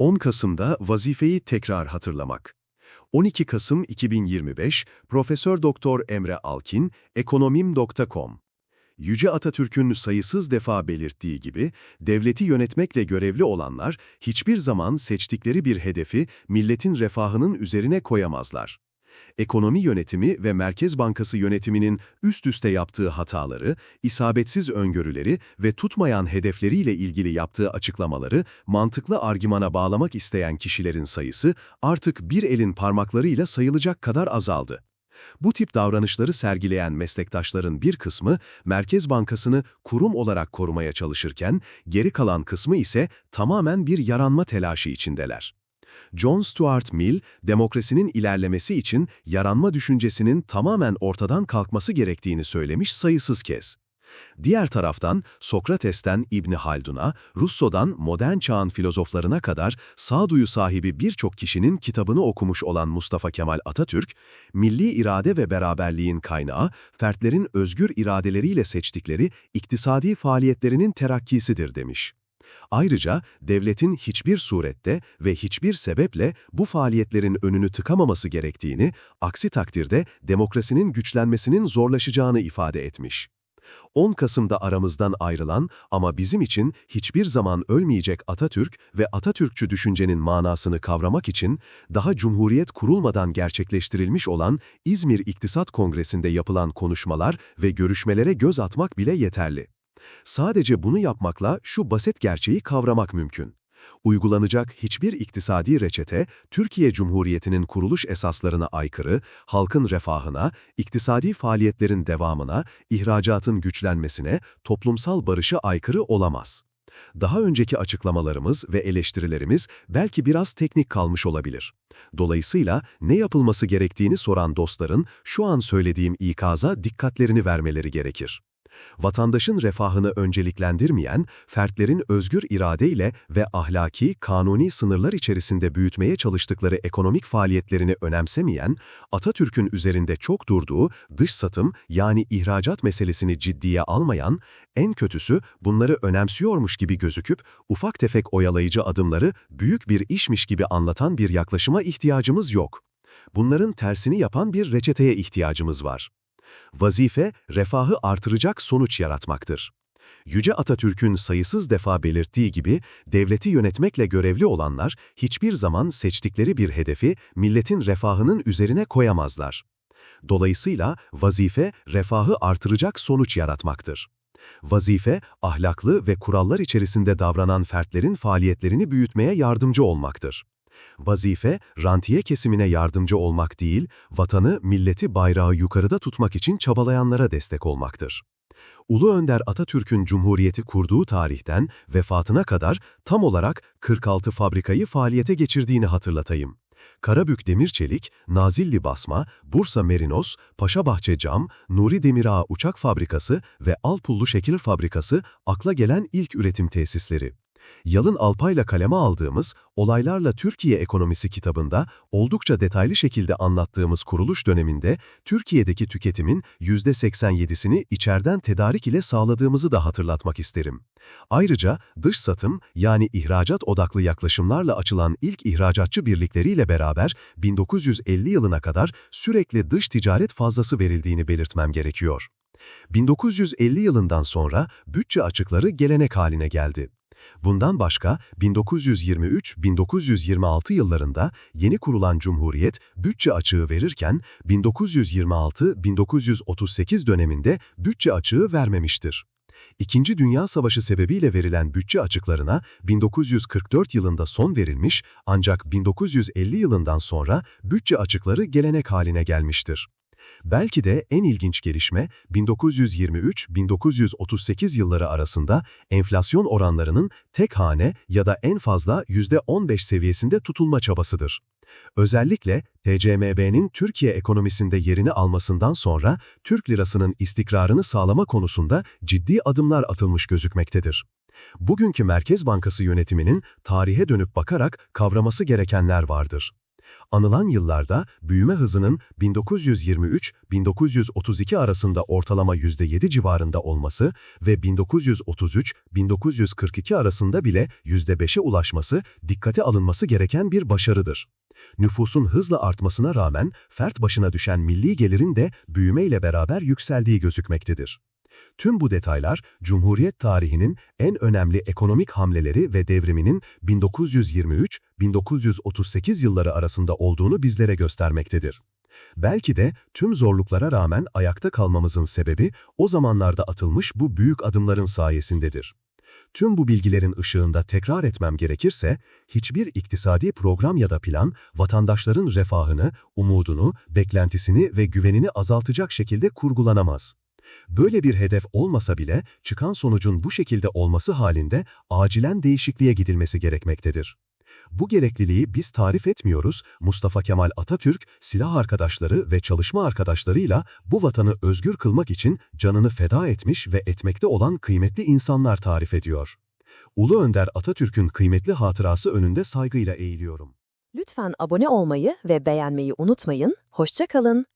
10 Kasım'da vazifeyi tekrar hatırlamak. 12 Kasım 2025 Profesör Doktor Emre Alkin, ekonomim.com Yüce Atatürk'ün sayısız defa belirttiği gibi, devleti yönetmekle görevli olanlar hiçbir zaman seçtikleri bir hedefi milletin refahının üzerine koyamazlar. Ekonomi yönetimi ve Merkez Bankası yönetiminin üst üste yaptığı hataları, isabetsiz öngörüleri ve tutmayan hedefleriyle ilgili yaptığı açıklamaları mantıklı argümana bağlamak isteyen kişilerin sayısı artık bir elin parmaklarıyla sayılacak kadar azaldı. Bu tip davranışları sergileyen meslektaşların bir kısmı Merkez Bankası'nı kurum olarak korumaya çalışırken, geri kalan kısmı ise tamamen bir yaranma telaşı içindeler. John Stuart Mill, demokrasinin ilerlemesi için yaranma düşüncesinin tamamen ortadan kalkması gerektiğini söylemiş sayısız kez. Diğer taraftan Sokrates'ten İbni Haldun'a, Russo'dan modern çağın filozoflarına kadar sağduyu sahibi birçok kişinin kitabını okumuş olan Mustafa Kemal Atatürk, milli irade ve beraberliğin kaynağı, fertlerin özgür iradeleriyle seçtikleri iktisadi faaliyetlerinin terakkisidir demiş. Ayrıca devletin hiçbir surette ve hiçbir sebeple bu faaliyetlerin önünü tıkamaması gerektiğini, aksi takdirde demokrasinin güçlenmesinin zorlaşacağını ifade etmiş. 10 Kasım'da aramızdan ayrılan ama bizim için hiçbir zaman ölmeyecek Atatürk ve Atatürkçü düşüncenin manasını kavramak için daha Cumhuriyet kurulmadan gerçekleştirilmiş olan İzmir İktisat Kongresi'nde yapılan konuşmalar ve görüşmelere göz atmak bile yeterli. Sadece bunu yapmakla şu basit gerçeği kavramak mümkün. Uygulanacak hiçbir iktisadi reçete, Türkiye Cumhuriyeti'nin kuruluş esaslarına aykırı, halkın refahına, iktisadi faaliyetlerin devamına, ihracatın güçlenmesine, toplumsal barışa aykırı olamaz. Daha önceki açıklamalarımız ve eleştirilerimiz belki biraz teknik kalmış olabilir. Dolayısıyla ne yapılması gerektiğini soran dostların şu an söylediğim ikaza dikkatlerini vermeleri gerekir vatandaşın refahını önceliklendirmeyen, fertlerin özgür iradeyle ve ahlaki, kanuni sınırlar içerisinde büyütmeye çalıştıkları ekonomik faaliyetlerini önemsemeyen, Atatürk'ün üzerinde çok durduğu dış satım yani ihracat meselesini ciddiye almayan, en kötüsü bunları önemsiyormuş gibi gözüküp ufak tefek oyalayıcı adımları büyük bir işmiş gibi anlatan bir yaklaşıma ihtiyacımız yok. Bunların tersini yapan bir reçeteye ihtiyacımız var. Vazife, refahı artıracak sonuç yaratmaktır. Yüce Atatürk'ün sayısız defa belirttiği gibi, devleti yönetmekle görevli olanlar hiçbir zaman seçtikleri bir hedefi milletin refahının üzerine koyamazlar. Dolayısıyla vazife, refahı artıracak sonuç yaratmaktır. Vazife, ahlaklı ve kurallar içerisinde davranan fertlerin faaliyetlerini büyütmeye yardımcı olmaktır. Vazife, rantiye kesimine yardımcı olmak değil, vatanı, milleti, bayrağı yukarıda tutmak için çabalayanlara destek olmaktır. Ulu Önder Atatürk'ün Cumhuriyeti kurduğu tarihten vefatına kadar tam olarak 46 fabrikayı faaliyete geçirdiğini hatırlatayım. Karabük Demirçelik, Nazilli Basma, Bursa Merinos, Paşabahçe Cam, Nuri Demirağ Uçak Fabrikası ve Alpullu Şekil Fabrikası akla gelen ilk üretim tesisleri. Yalın Alpay'la kaleme aldığımız Olaylarla Türkiye Ekonomisi kitabında oldukça detaylı şekilde anlattığımız kuruluş döneminde Türkiye'deki tüketimin %87'sini içeriden tedarik ile sağladığımızı da hatırlatmak isterim. Ayrıca dış satım yani ihracat odaklı yaklaşımlarla açılan ilk ihracatçı birlikleriyle beraber 1950 yılına kadar sürekli dış ticaret fazlası verildiğini belirtmem gerekiyor. 1950 yılından sonra bütçe açıkları gelenek haline geldi. Bundan başka 1923-1926 yıllarında yeni kurulan Cumhuriyet bütçe açığı verirken 1926-1938 döneminde bütçe açığı vermemiştir. İkinci Dünya Savaşı sebebiyle verilen bütçe açıklarına 1944 yılında son verilmiş ancak 1950 yılından sonra bütçe açıkları gelenek haline gelmiştir. Belki de en ilginç gelişme 1923-1938 yılları arasında enflasyon oranlarının tek hane ya da en fazla %15 seviyesinde tutulma çabasıdır. Özellikle TCMB'nin Türkiye ekonomisinde yerini almasından sonra Türk lirasının istikrarını sağlama konusunda ciddi adımlar atılmış gözükmektedir. Bugünkü Merkez Bankası yönetiminin tarihe dönüp bakarak kavraması gerekenler vardır. Anılan yıllarda büyüme hızının 1923-1932 arasında ortalama %7 civarında olması ve 1933-1942 arasında bile %5'e ulaşması dikkate alınması gereken bir başarıdır. Nüfusun hızla artmasına rağmen fert başına düşen milli gelirin de büyümeyle beraber yükseldiği gözükmektedir. Tüm bu detaylar, Cumhuriyet tarihinin en önemli ekonomik hamleleri ve devriminin 1923-1938 yılları arasında olduğunu bizlere göstermektedir. Belki de tüm zorluklara rağmen ayakta kalmamızın sebebi o zamanlarda atılmış bu büyük adımların sayesindedir. Tüm bu bilgilerin ışığında tekrar etmem gerekirse, hiçbir iktisadi program ya da plan, vatandaşların refahını, umudunu, beklentisini ve güvenini azaltacak şekilde kurgulanamaz. Böyle bir hedef olmasa bile çıkan sonucun bu şekilde olması halinde acilen değişikliğe gidilmesi gerekmektedir. Bu gerekliliği biz tarif etmiyoruz, Mustafa Kemal Atatürk, silah arkadaşları ve çalışma arkadaşlarıyla bu vatanı özgür kılmak için canını feda etmiş ve etmekte olan kıymetli insanlar tarif ediyor. Ulu Önder Atatürk'ün kıymetli hatırası önünde saygıyla eğiliyorum. Lütfen abone olmayı ve beğenmeyi unutmayın. Hoşça kalın.